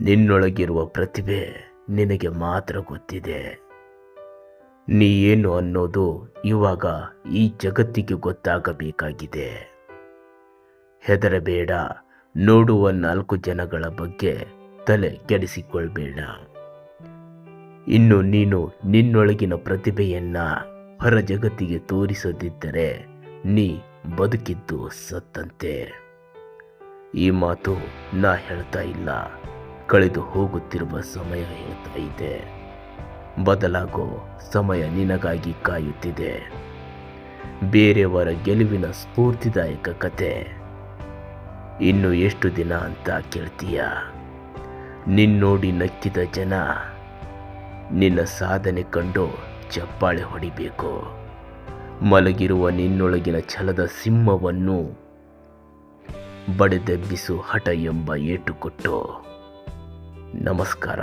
ನಿನ್ನೊಳಗಿರುವ ಪ್ರತಿಭೆ ನಿನಗೆ ಮಾತ್ರ ಗೊತ್ತಿದೆ. ನೀ ಏನು ಅನ್ನೋದು ಇವಾಗ ಈ ಜಗತ್ತಿಗೆ ಗೊತ್ತಾಗಬೇಕಾಗಿದೆ. ಹೆದರಬೇಡ, ನೋಡುವ ನಾಲ್ಕು ಜನಗಳ ಬಗ್ಗೆ ತಲೆ ಕೆಡಿಸಿಕೊಳ್ಬೇಡ. ಇನ್ನು ನೀನು ನಿನ್ನೊಳಗಿನ ಪ್ರತಿಭೆಯನ್ನ ಹೊರ ಜಗತ್ತಿಗೆ ತೋರಿಸದಿದ್ದರೆ ನೀ ಬದುಕಿದ್ದು ಸತ್ತಂತೆ. ಈ ಮಾತು ನಾ ಹೇಳ್ತಾ ಇಲ್ಲ. ಕಳೆದು ಹೋಗುತ್ತಿರುವ ಸಮಯ ಹೇಳ್ತಾ ಇದೆ ಬದಲಾಗೋ ಸಮಯ ನಿನಗಾಗಿ ಕಾಯುತ್ತಿದೆ. ಬೇರೆಯವರ ಗೆಲುವಿನ ಸ್ಫೂರ್ತಿದಾಯಕ ಕತೆ. ಇನ್ನು ಎಷ್ಟು ದಿನ ಅಂತ ಕೇಳ್ತೀಯ? ನಿನ್ನೋಡಿ ನಕ್ಕಿದ ಜನ, ನಿನ್ನ ಸಾಧನೆ ಕಂಡು ಚಪ್ಪಾಳೆ ಹೊಡಿಬೇಕು. ಮಲಗಿರುವ ನಿನ್ನೊಳಗಿನ ಛಲದ ಸಿಂಹವನ್ನು ಬಡೆದೆಬ್ಬಿಸು ಹಠ ಎಂಬ ಏಟು ಕೊಟ್ಟು. ನಮಸ್ಕಾರ